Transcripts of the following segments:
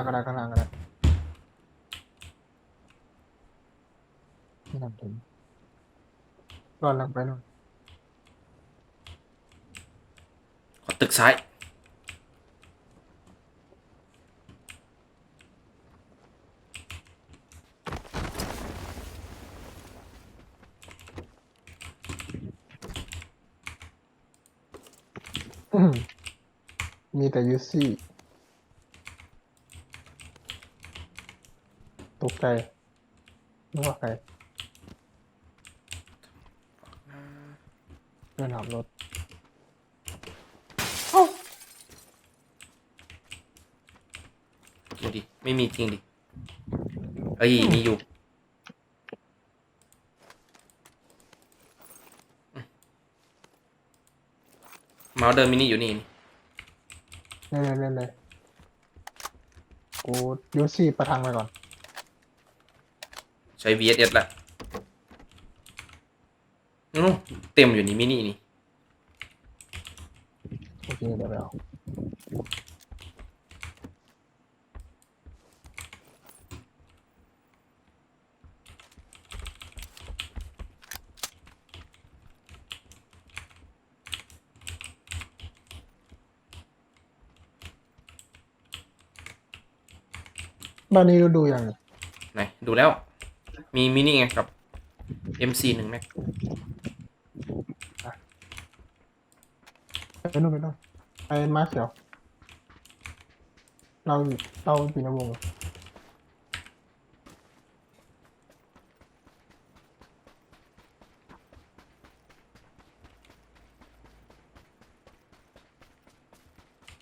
างก็ได้ข้างล่างก็ได้ไม่ทำถึงร่อนลังไปนู่นขอตึกซ้าย มีแต่ยูซี่ตก ใจนึกว่าใครเดินขับรถจริงดิไม่มีจริงดิเอ้ยมีอยู่เมาส์เดิมมินิอยู่นี่นี่เล่นเลยเล่นเลยกูยูซี่ประทังไปก่อน ใช้ VSS ละอู้เต็มอยู่นี่มินินี่โอเคเดี๋ยวไปเอาบ้านนี้ดูดูยังไหนดูแล้ว มีมินิไงกับ MC หนึ่งแม็กไปนู่นไปนู่นไปมาเขียว เราเราปีนวงศ์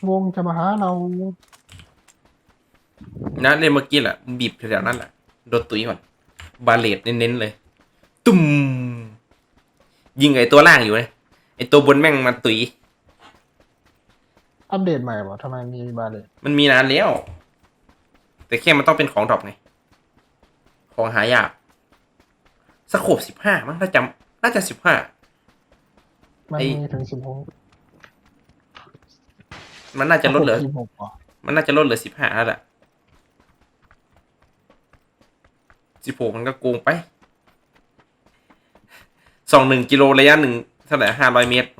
วงจะมาหาเรานะเล่นเมื่อกี้แหละบีบแถวๆนั้นแหละโดนตุ้ยก่อน บาเลตเน้นๆเลย ตุ้มยิงไอตัวล่างอยู่เลยไอตัวบนแม่งมาตุ้ยอัปเดตใหม่ป่ะทำไมมีบาเลตมันมีนานแล้ว แต่แค่มันต้องเป็นของดรอปไง ของหายากสโคบสิบห้ามั้งถ้าจำน่าจะสิบห้ามันไอ้มีถึงสิบหกมันน่าจะลดเหลือสิบหกป่ะมันน่าจะลดเหลือสิบห้าแล้วแหละ สิบหกมันก็โกงไปสองหนึ่งกิโลระยะหนึ่งเท่าไหร่ห้าร้อยเมตร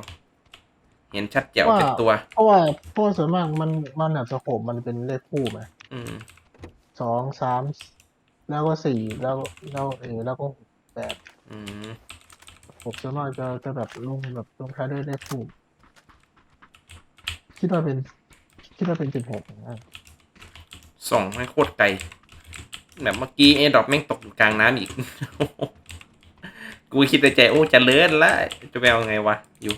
เห็นชัดแจ๋วเป็นตัว เพราะว่าเพราะว่าส่วนมากมันมันแบบสโคปมันเป็นเลขคู่ไหมอืมสองสามแล้วก็สี่แล้วแล้วเออแล้วก็แปดอืมผมส่วนมากจะจะแบบลงแบบลงท้ายด้วยเลขคู่คิดว่าเป็นคิดว่าเป็นสิบหกนะส่องไม่โคตรไกล แบบเมื่อกี้เอดรอปแม่งตกอยู่กลางน้ำอีก กูคิดในใจโอ้จะเลื่อนละจะไปเอาไงวะ อยู่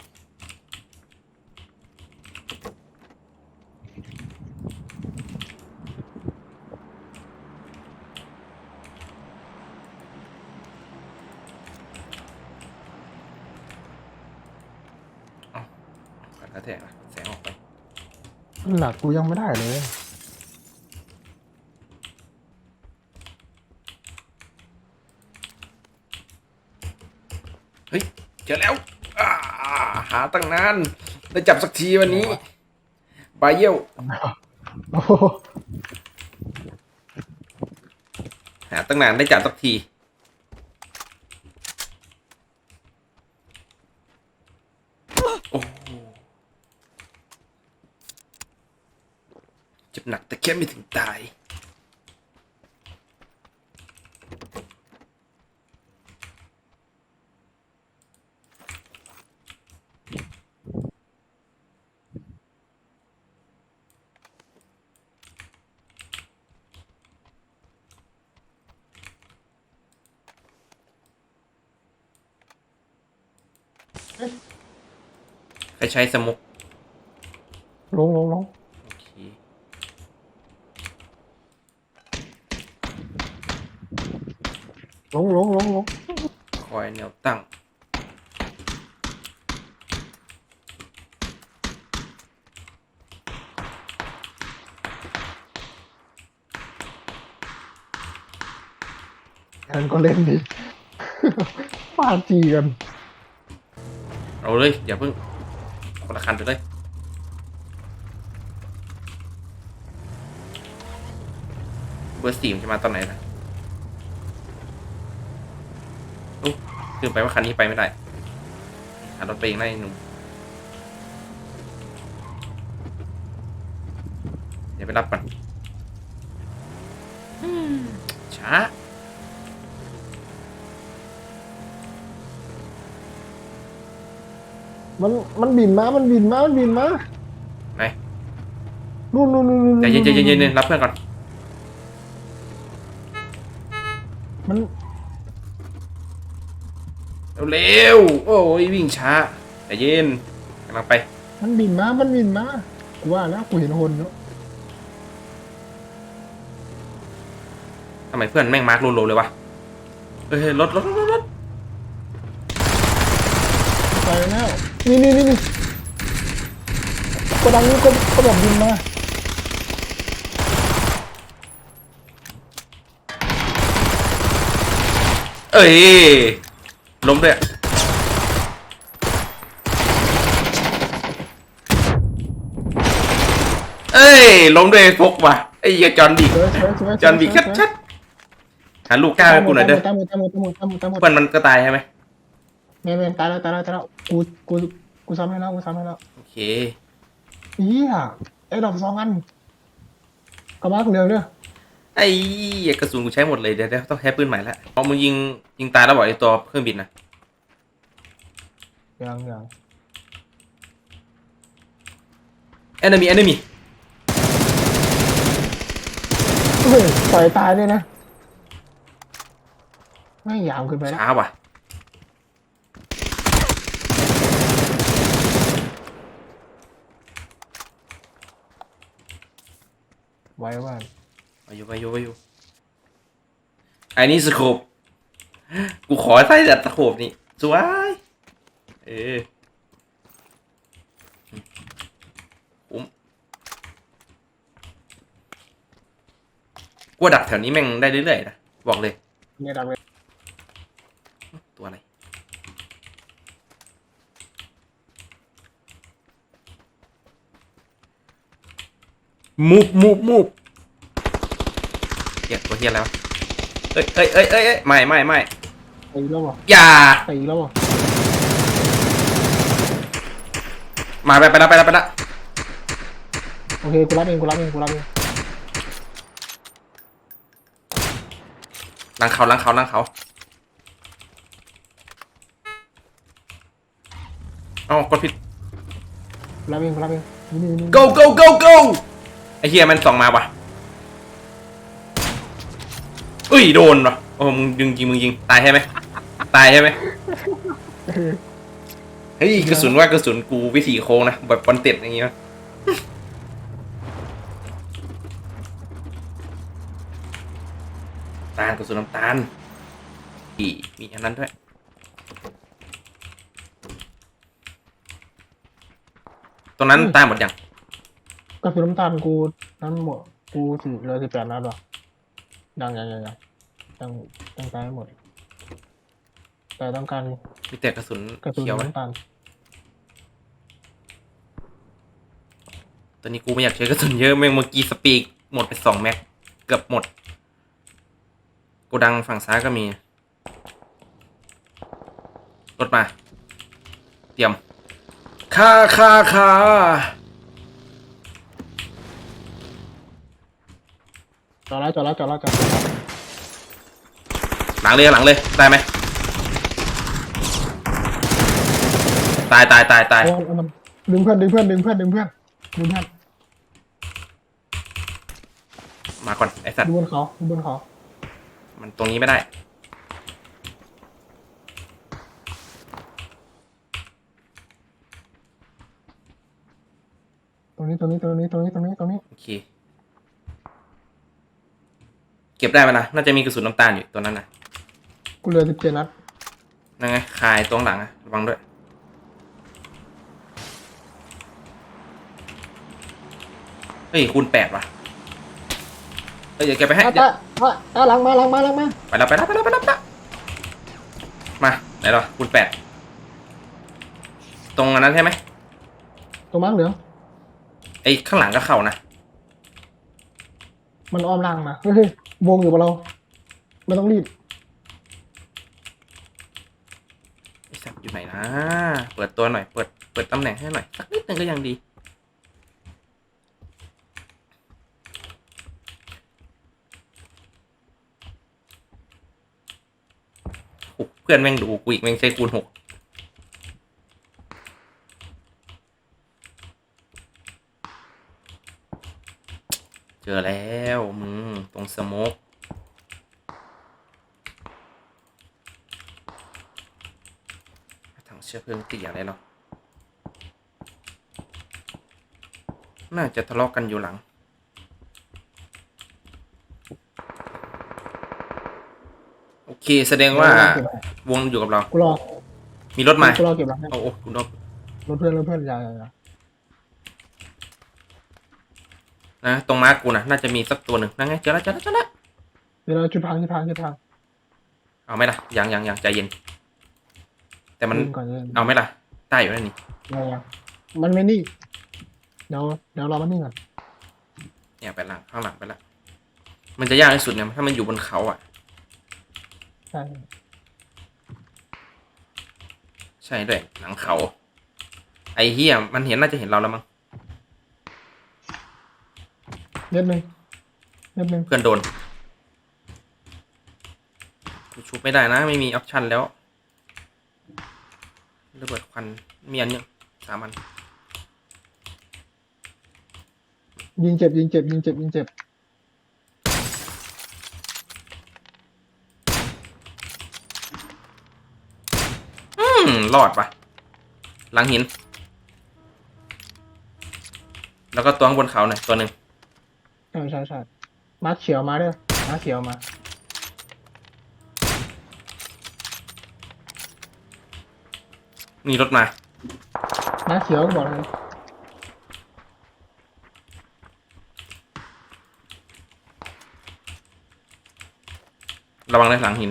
เอาเอากระแทกอะแสงออกไป หลักกูยังไม่ได้เลย เจอแล้วอ่าหา ตั้งนานได้จับสักทีวันนี้บายเยี่ยวโอ้โหหาตั้งนานได้จับสักที โอ้โหเจ็บหนักแต่แค่ไม่ถึงตาย ใครใช้สมุกลงลงลงโอเคลงลงลงลงคอยแนวตั้งแทนก็เล่นดิฟาดจีกัน เอาเลย อย่าเพิ่งคนละคันไปเลยเบอร์สี่มันจะมาตอนไหนนะอุ๊ยลืมไปว่าคันนี้ไปไม่ได้หารถไปเองได้หนุ่มเดี๋ยวไปรับก่อนอืมช้า มันมันบินมา มันบินมา มันบินมาไหน นู่นนู่นนู่นนู่นใจเย็นใจเย็นใจเย็นรับเพื่อนก่อนมันเร็วๆโอ้ยวิ่งช้าใจเย็นกำลังไป มันบินมา มันบินมา กูว่าแล้วกูเห็นคนแล้วทำไมเพื่อนแม่งมาร์กโลๆเลยวะเฮ้ยเฮ้ยรถรถรถรถรถไปแล้ว นี่นี่นี่นี่กระดังนี้ก็ก็แบบบินมาเอ้ยล้มด้วยเอ้ยล้มด้วยพกว่ะไอ้เหี้ยจอห์นบีสวยสวยสวยจอห์นบีชัดชัดๆหาลูกก้าวให้กูหน่อยเด้อตายหมดตายหมดตายหมดตายหมดตายหมดเพื่อนมันก็ตายใช่ไหม แม่แม่ตายแล้วตายแล้วตายแล้วกูกูกูซ้ำให้แล้วกูซ้ำให้แล้วโอเคเฮียไอ้ดอกสองอันกระบะเหลืองเด้อไอ้เหี้ยกระสุนกูใช้หมดเลยเดี๋ยวเดี๋ยวต้องแพ้ปืนใหม่ละเอามึงยิงยิงตายแล้วบอกไอ้ตัวเครื่องบินนะยังยัง enemy enemy เฮ้ยต่อยตายเลยนะไม่ยาวขึ้นไปแล้วช้าว่ะ ไว้ว่าไปอยู่ไปอยู่ไปอยู่ไอ้นี่สโคบกูขอใส่แต่สโคบนี่สวยเออคุ้มกูดักแถวนี้แม่งได้เรื่อยๆนะบอกเลย เนี่ยดักเลย ตัวอะไร มูฟมูฟมูฟเฮียตัวเฮียแล้วะเอ้ยเอ้ยเอ้ยเอ้ยเอ้ยไม่ไม่ไม่ตีแล้วบ่อย่า ตีแล้วบ่มาไปไปแล้วไปแล้วไปแล้วโอเคกูรับเองกูรับเองกูรับเองหลังเขาหลังเขาหลังเขาเอ้ากดผิด กูรับเองกูรับเองนี่นี่นี่ go go go go ไอ้เฮียมันส่องมาว่ะอุ้ยโดนว่ะโอ้มึงยิงยิงมึงยิงตายใช่ไหมตายใช่ไหมเฮ้ยกระสุนว่ากระสุนกูวิถีโค้งนะแบบบอลเต็ดอย่างงี้นะตาลกระสุนน้ำตาลอีมีอันนั้นด้วยตรงนั้นตายหมดยัง กระสุนน้ำตาลกูนั้นหมดกูสี่เหลยสิบแปดนัดว่ะยังยังยังยังยังยังตายไม่หมด แต่ต้องการมีแต่กระสุนกระสุนเขียวไหมน้ำตาลตอนนี้กูไม่อยากใช้กระสุนเยอะแม่งเมื่อกี้สปีกหมดไปสองแม็กเกือบหมดโกดังฝั่งซ้ายก็มีรถมา เตรียมค่าค่าค่า จอดแล้วจอดแล้วจอดแล้วจอดแล้วหลังเลยหลังเลยได้ไหมตายตายตายตายเอาเอามันดึงเพื่อนดึงเพื่อนดึงเพื่อนดึงเพื่อนดึงเพื่อนมาก่อนไอสัตว์ดูบนเขาดูบนเขามันตรงนี้ไม่ได้ ตรงนี้ตรงนี้ตรงนี้ตรงนี้ตรงนี้ตรงนี้โอเค เก็บได้ไหมนะ น่าจะมีกระสุนน้ำตาลอยู่ตัวนั้นนะกูเหลือสิบเจ็ดนัดนั่นไงคายตรงหลังอะระวังด้วย เฮ้ยคูณแปดว่ะเฮ้ยเดี๋ยวแกไปให้อะเดี๋ยวตาอะอะหลังมาหลังมาหลังมาไปแล้วไปแล้วไปแล้วไปแล้วไปแล้วมาไหนหรอคูณแปดตรงอันนั้นใช่ไหมตัวมั้งเหลืองไอ้ข้างหลังก็เข้านะ มันอ้อมหลังมาเฮ้ย วงอยู่กับเรา ไม่ต้องรีบ ไอสัตว์อยู่ไหนนะ เปิดตัวหน่อย เปิด เปิดตำแหน่งให้หน่อย สักนิดนึงก็ยังดี เพื่อนแม่งดูกูอีกแม่งใช้คูณหก เจอแล้วมึงตรงสโมกถังเชื้อเพลิงเตี่ยอะไรหรอน่าจะทะเลาะกันอยู่หลัง โอเค แสดงว่าเก็บไว้วงอยู่กับเรา กูรอมีรถมากูรอเก็บหลังให้โอ้โอ้คุณนกรถเพื่อนรถเพื่อนอย่าอย่าอย่า นะตรงมาร์กกูนะน่าจะมีสักตัวหนึ่งนั่นไงเจอแล้วเจอแล้วเจอแล้วเดี๋ยวเราจุดพังจุดพังจุดพังเอาไหมล่ะยังยังยังใจเย็น แต่มันยิงก่อนเลยเอาไหมล่ะได้อยู่นั่นนี่ยังยังมันไม่นิ่งเดี๋ยวเดี๋ยวรอมันนิ่งก่อนเนี่ยไปหลังข้างหลังไปละมันจะยากที่สุดเนี่ยถ้ามันอยู่บนเขาอะ ใช่ใช่ด้วยหลังเขา ไอ้เฮียมันเห็นน่าจะเห็นเราแล้วมั้ง เม็ดหนึ่งเม็ดหนึ่งเพื่อนโดนกูชุบไม่ได้นะ ไม่มีออปชันแล้วระเบิดควันมีอันยังสามอันยิงเจ็บยิงเจ็บยิงเจ็บยิงเจ็บอืมรอดปะหลังหิน แล้วก็ตัวข้างบนเขาหน่อยตัวหนึ่ง ใช่ใช่ใช่มาร์คเขียวมาเด้อมาร์คเขียวมามีรถมามาร์คเขียวก็บอกเลยระวังเลยหลังหิน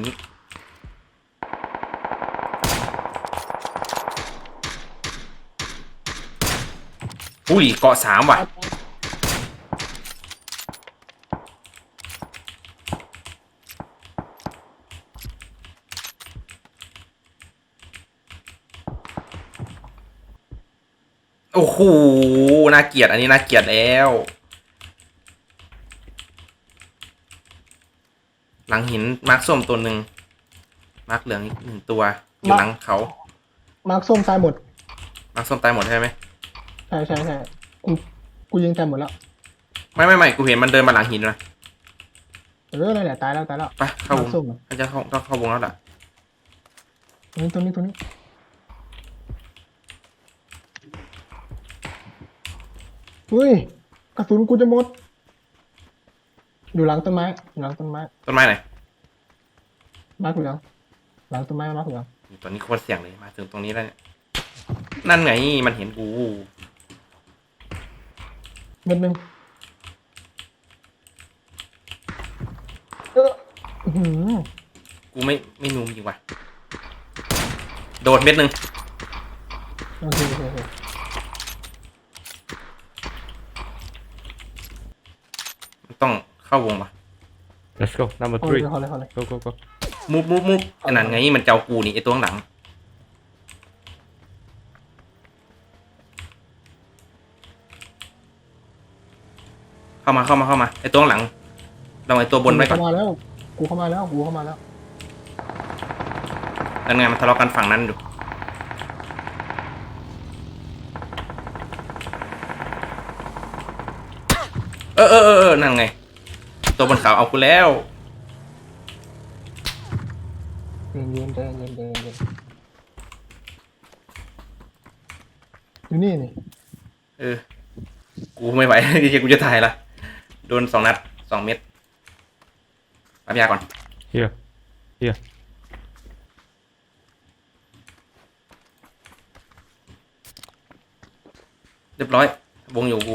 อุ้ยเกาะสามว่ะ โอ้โหน่าเกลียดอันนี้น่าเกลียดแล้ว หลังหินมาร์คส้มตัวหนึ่งมาร์คเหลืองอีกหนึ่งตัวอยู่หลังเขา มาร์คส้มตายหมด มาร์คส้มตายหมดใช่ไหมใช่ใช่ใช่กูกูยิงตายหมดแล้ว ไม่ไม่ไม่กูเห็นมันเดินมาหลังหินนะเออนั่นแหละตายแล้วตายแล้วไปเข้าวงมาร์คส้มอะเขาจะเข้าต้องเข้าวงแล้วล่ะ ตัวนี้ตัวนี้ตัวนี้ อุ้ยกระสุนกูจะหมด อยู่หลังต้นไม้อยู่หลังต้นไม้ต้นไม้ไหนมาร์คเหลืองหลังต้นไม้มาร์คเหลืองตอนนี้โคตรเสี่ยงเลยมาถึงตรงนี้แล้วเนี่ยนั่นไงมันเห็นกูเม็ดหนึ่งเอออื้อหือกูไม่ไม่นูมจริงว่ะโดดเม็ดหนึ่งโอเคโอเคโอเค มัน ต้องเข้าวงว่ะ Let's go. Number เอา three. เลยเอาเลยเอาเลย Go, go, go. มุบมุบมุบไอ้นั่นไงมันเจ้ากูนี่ไอตัวข้างหลัง เข้ามาเข้ามาเข้ามาไอตัวข้างหลังเราไอตัวบนไว้ก่อน เข้ามาแล้ว กูเข้ามาแล้ว กูเข้ามาแล้ว นั่นไงมันทะเลาะกันฝั่งนั้นอยู่ ออเออเออเออนั่นไง ตัวบนเขาเอากูแล้ว เย็นเย็นใจเย็นใจเย็นใจเย็นอยู่นี่นี่เออ กูไม่ไหวจริงๆกูจะตายละโดนสองนัดสองเม็ดรับยาก่อน Here. Here. เรียบร้อย วงอยู่กู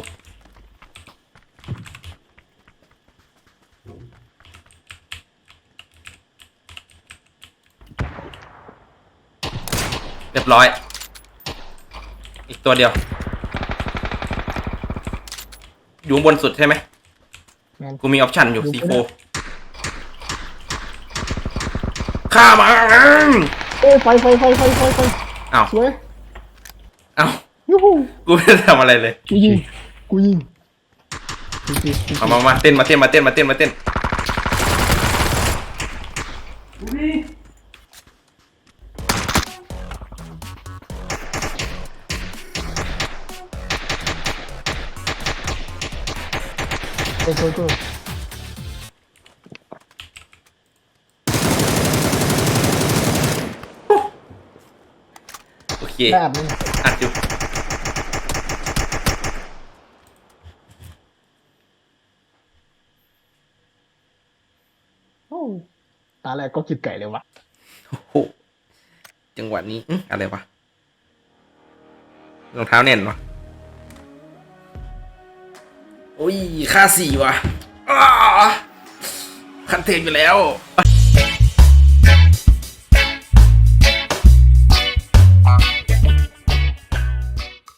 ยบร้อย อีกตัวเดียว อยู่ข้างบนสุดใช่ไหมแมนกูมีออปชันอยู่อยู่ซีไม่โฟได้ฆ่ามันโอ้ยไฟไฟไฟไฟไฟไฟอ้าวสวยอ้าวยูฮูกูไม่ได้ทำอะไรเลย กูยิง กูยิงกูยิงกูยิงมามามาเต้นมาเต้นมาเต้นมาเต้นมาเต้น โอ้โหโอ้โหโอเคแบบนี้อัดอยู่โอ้ตาแรกก็กินไก่เลยวะโอ้โหจังหวะนี้อื้ออะไรวะรองเท้าแน่นวะ โอ้ย ค่าสี่วะคันเทนอยู่แล้ว